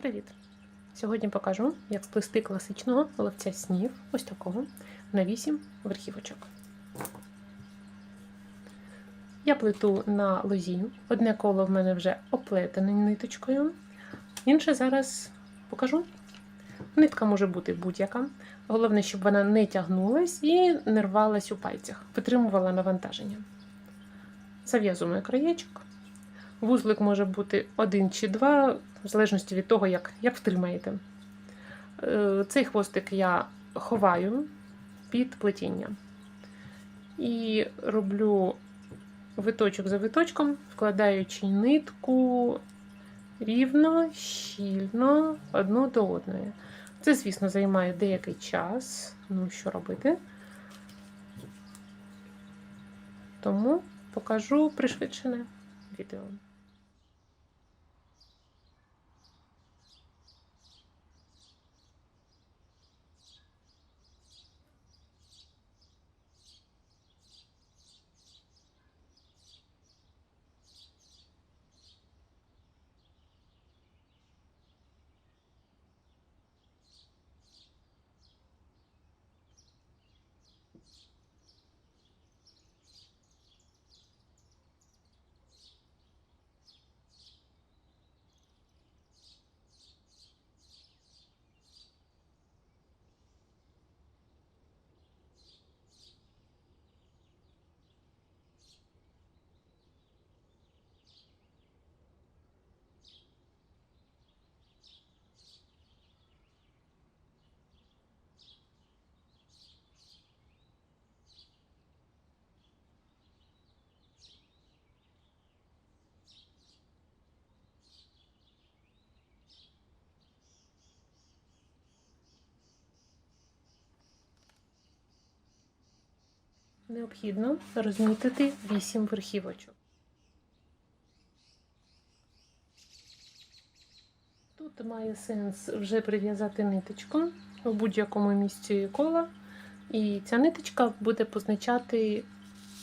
Привіт! Сьогодні покажу, як сплести класичного ловця снів, ось такого, на 8 верхівочок. Я плету на лозі. Одне коло в мене вже оплетене ниточкою. Інше зараз покажу. Нитка може бути будь-яка. Головне, щоб вона не тягнулась і не рвалась у пальцях, витримувала навантаження. Зав'язуємо краєчок. Вузлик може бути один чи два, в залежності від того, як, як втримаєте. Е, Цей хвостик я ховаю під плетіння. І роблю виточок за виточком, вкладаючи нитку рівно, щільно одну до одної. Це, звісно, займає деякий час. Ну, що робити? Тому покажу пришвидшене відео. Необхідно розмітити 8 верхівочок. Тут має сенс вже прив'язати ниточку у будь-якому місці кола, і ця ниточка буде позначати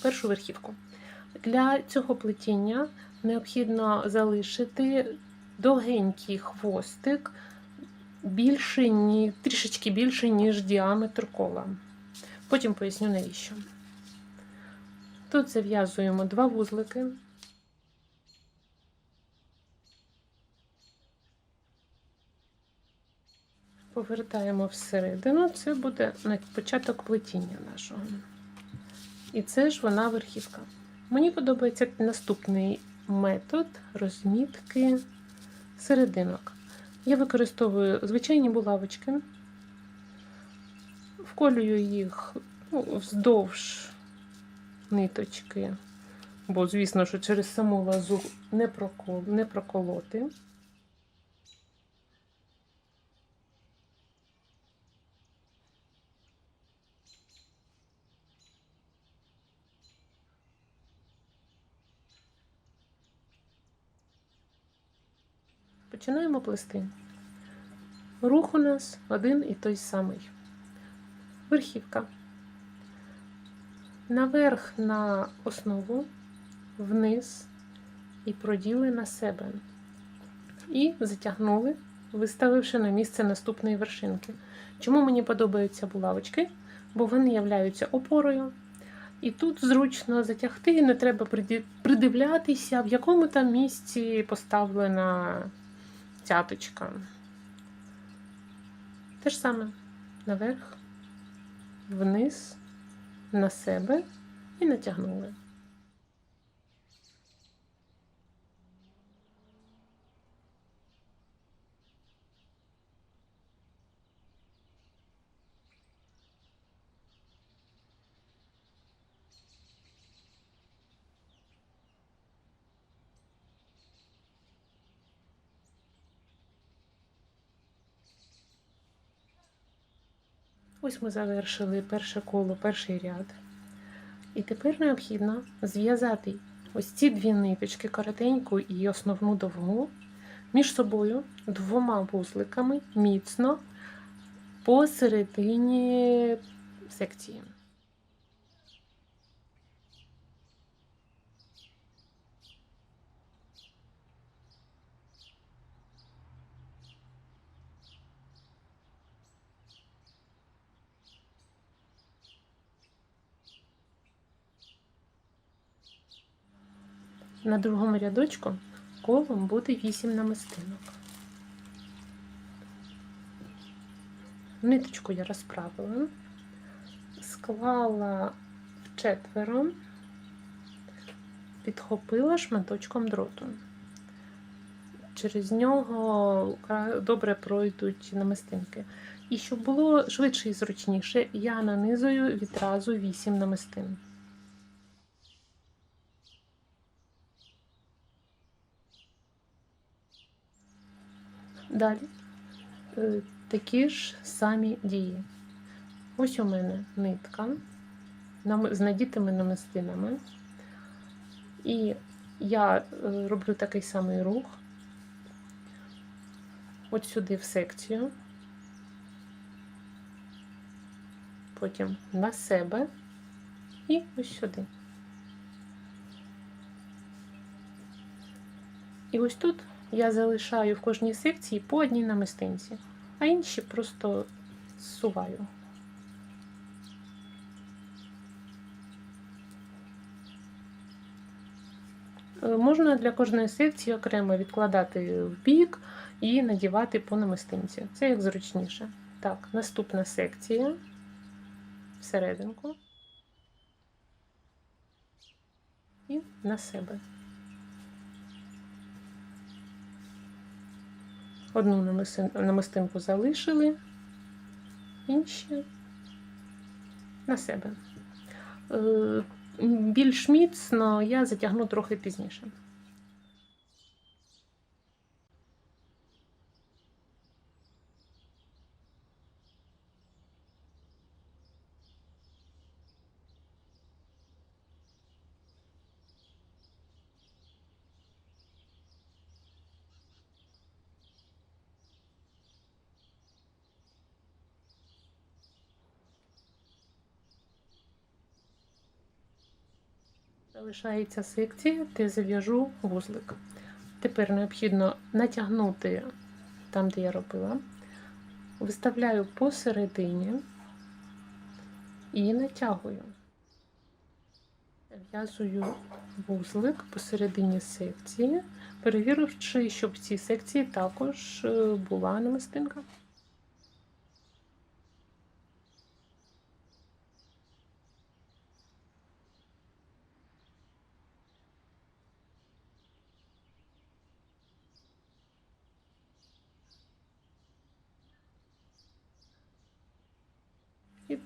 першу верхівку. Для цього плетіння необхідно залишити довгенький хвостик більше, трішечки більше, ніж діаметр кола. Потім поясню навіщо. Тут зав'язуємо два вузлики. Повертаємо всередину, це буде початок плетіння нашого. І це ж вона верхівка. Мені подобається наступний метод розмітки серединок. Я використовую звичайні булавочки, вколюю їх ну, вздовж ниточки, бо, звісно, що через саму лазу не, прокол, не проколоти. Починаємо плести. Рух у нас один і той самий. Верхівка. Наверх на основу, вниз і проділи на себе. І затягнули, виставивши на місце наступної вершинки. Чому мені подобаються булавочки? Бо вони являються опорою. І тут зручно затягти, не треба придивлятися, в якому там місці поставлена цяточка. Те ж саме наверх, вниз, на себе і натягнули. Ось ми завершили перше коло, перший ряд. І тепер необхідно зв'язати ось ці дві ниточки, коротеньку і основну довгу, між собою двома вузликами міцно посередині секції. На другому рядочку колом буде 8 намистинок. Ниточку я розправила, склала в четверо, підхопила шматочком дроту. Через нього добре пройдуть намистинки. І щоб було швидше і зручніше, я нанизую відразу 8 намистин. Далі е, такі ж самі дії. Ось у мене нитка з надітими намистинами. І я е, роблю такий самий рух. От сюди в секцію. Потім на себе і ось сюди. І ось тут я залишаю в кожній секції по одній намистинці, а інші просто зсуваю. Е, Можна для кожної секції окремо відкладати в бік і надівати по намистинці. Це як зручніше. Так, наступна секція всерединку і на себе. Одну намистин- намистинку залишили, інші на себе. Е, Більш міцно я затягну трохи пізніше. Залишається секція, де зав'яжу вузлик. Тепер необхідно натягнути там, де я робила, виставляю посередині і натягую. В'язую вузлик посередині секції, перевіривши, щоб в цій секції також е, була намистинка.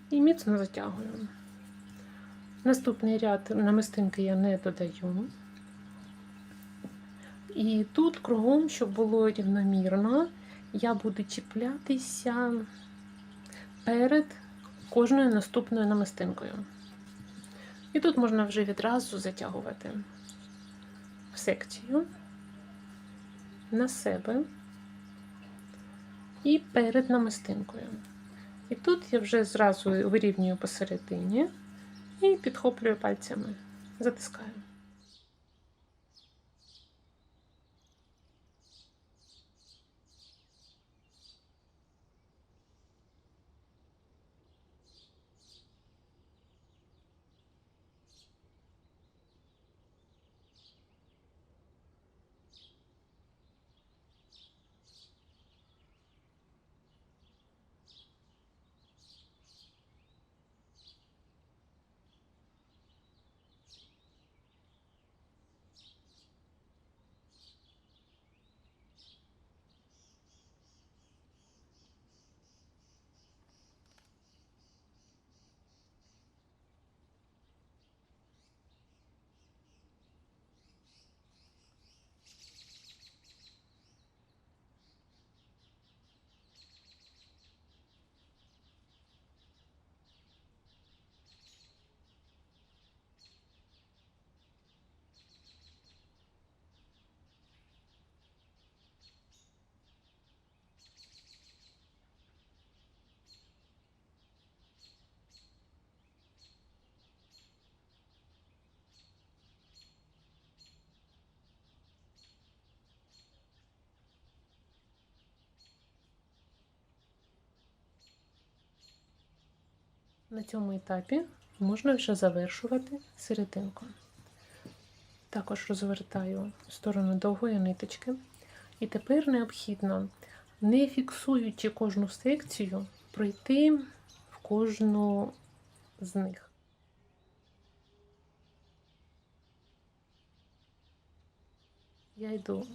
І, міцно затягую. Наступний ряд намистинки я не додаю. І тут кругом, щоб було рівномірно, я буду чіплятися перед кожною наступною намистинкою. І тут можна вже відразу затягувати секцію на себе і перед намистинкою. І тут я вже зразу вирівнюю посередині і підхоплюю пальцями, затискаю. На цьому етапі можна вже завершувати серединку. Також розвертаю сторону довгої ниточки. І тепер необхідно, не фіксуючи кожну секцію, пройти в кожну з них. Я йду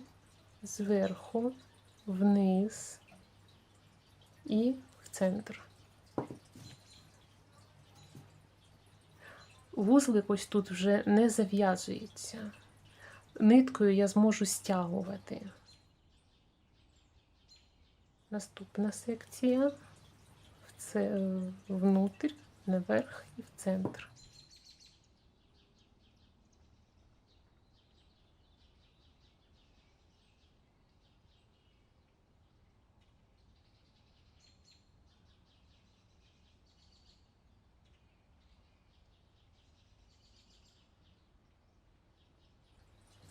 зверху, вниз і в центр. Вузлик ось тут вже не зав'язується. Ниткою я зможу стягувати. Наступна секція це, внутрь, наверх і в центр.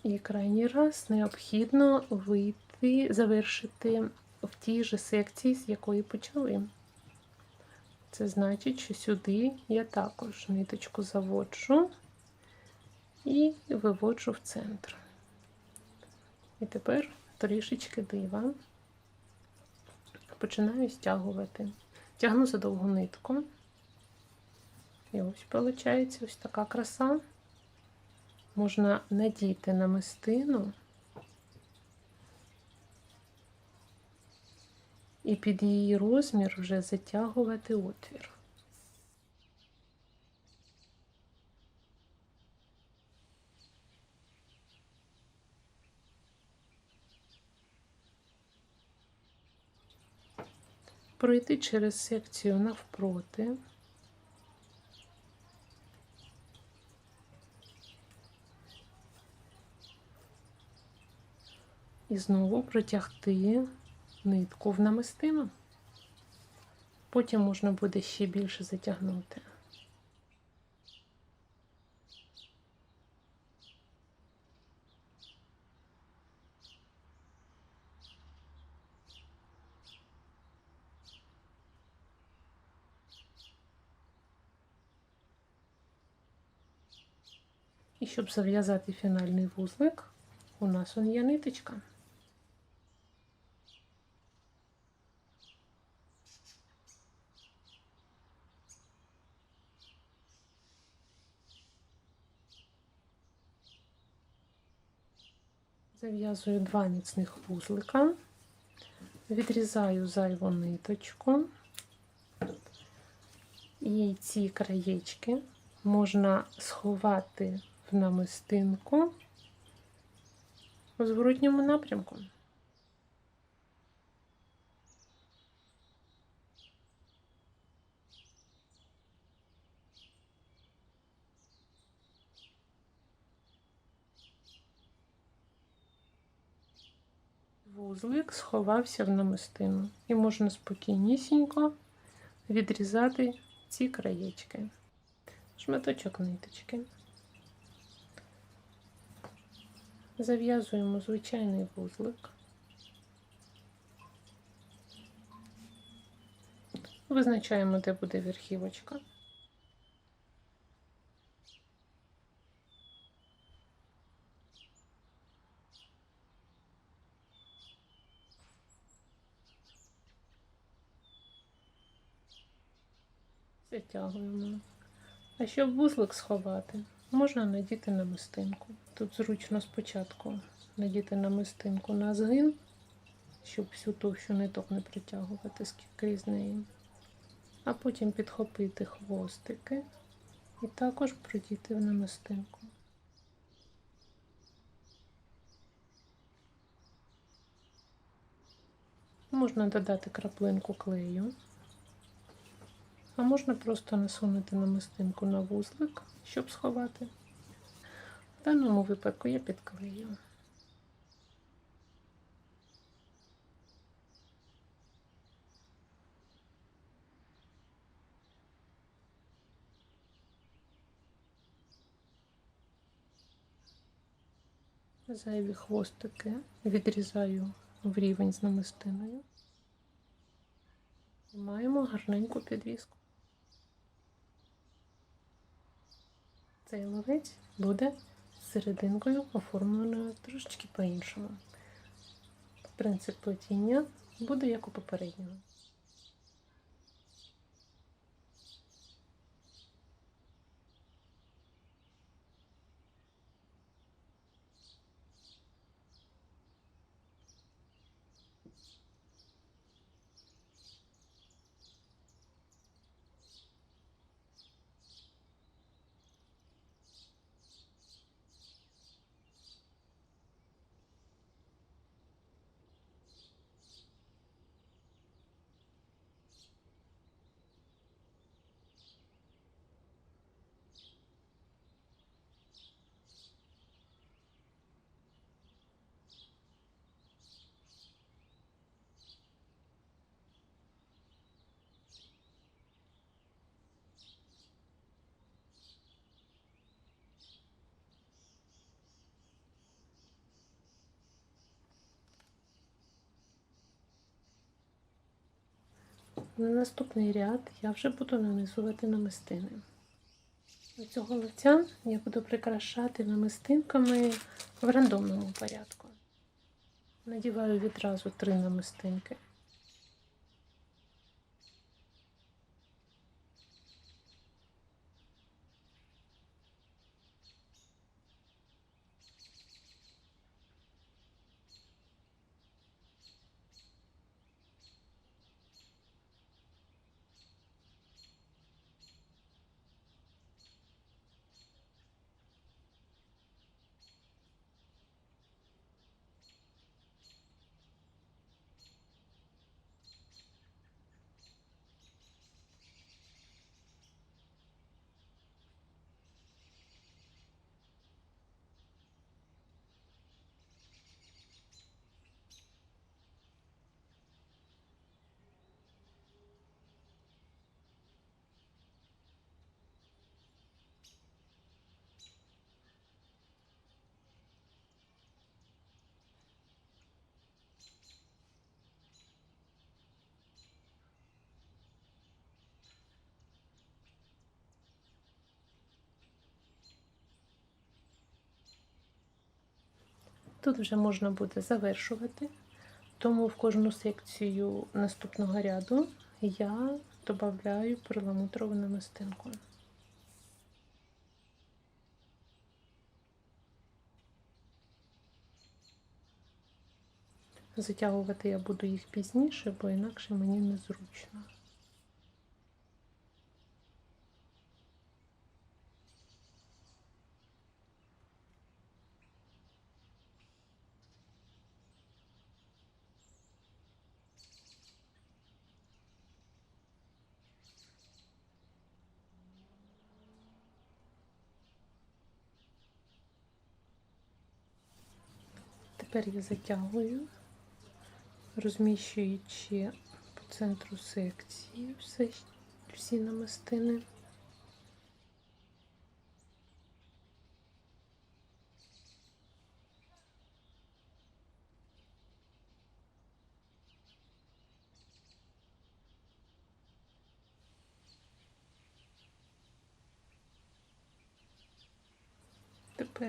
І крайній раз необхідно вийти, завершити в тій же секції, з якої почали. Це значить, що сюди я також ниточку заводжу і виводжу в центр. І тепер трішечки дива. Починаю стягувати. Тягну за довгу нитку. І ось виходить ось така краса можна надіти намистину і під її розмір вже затягувати отвір. Пройти через секцію навпроти. І знову протягти нитку в намистину. Потім можна буде ще більше затягнути. І щоб зав'язати фінальний вузлик, у нас он є ниточка. Зав'язую два міцних вузлика, відрізаю зайву ниточку, і ці краєчки можна сховати в намистинку у зворотньому напрямку. Вузлик сховався в намистину і можна спокійнісінько відрізати ці краєчки, шматочок ниточки. Зав'язуємо звичайний вузлик. Визначаємо, де буде верхівочка. Затягуємо. А щоб вузлик сховати, можна надіти намистинку. Тут зручно спочатку надіти намистинку на згин, щоб всю товщу ниток не притягувати крізь неї. А потім підхопити хвостики і також продіти в намистинку. Можна додати краплинку клею. А можна просто насунути намистинку на вузлик, щоб сховати. В даному випадку я підклею. Зайві хвостики відрізаю в рівень з намистиною. І маємо гарненьку підвіску. Цей ловець буде серединкою оформленою трошечки по-іншому. Принцип плетіння буде як у попереднього. На наступний ряд я вже буду нанизувати намистини. До цього лиця я буду прикрашати намистинками в рандомному порядку. Надіваю відразу три намистинки. Тут вже можна буде завершувати, тому в кожну секцію наступного ряду я додаю перламутрову намистинку. Затягувати я буду їх пізніше, бо інакше мені незручно. Тепер я затягую, розміщуючи по центру секції все, всі намистини.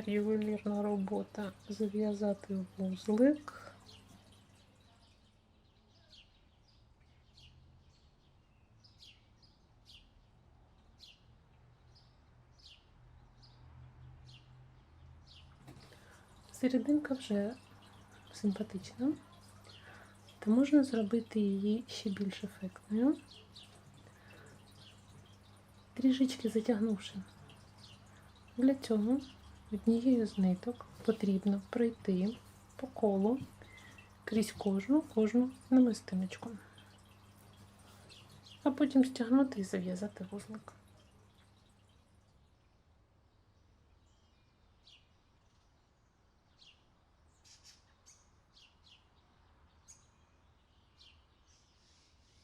Ювелірна робота зав'язати вузлик. Серединка вже симпатична, та можна зробити її ще більш ефектною, трішечки затягнувши. Для цього однією з ниток потрібно пройти по колу крізь кожну кожну намистиночку, а потім стягнути і зав'язати вузлик.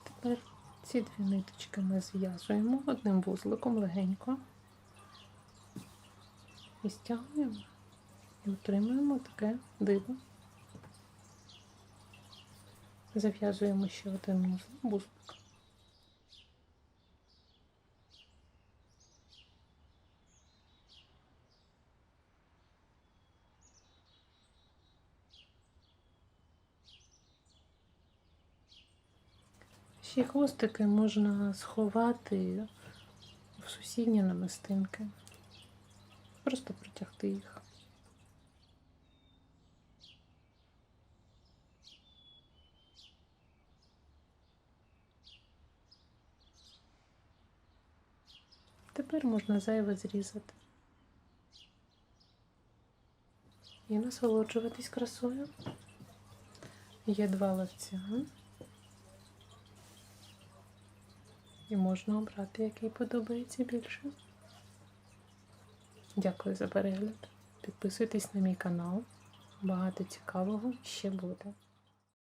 Тепер ці дві ниточки ми зв'язуємо одним вузликом легенько і стягуємо і отримуємо таке диво. Зав'язуємо ще один музлик, бузок. Ще хвостики можна сховати в сусідні намистинки. Просто притягти їх. Тепер можна зайве зрізати. І насолоджуватись красою. Є два ловця. І можна обрати, який подобається більше. Дякую за перегляд. Підписуйтесь на мій канал. Багато цікавого ще буде.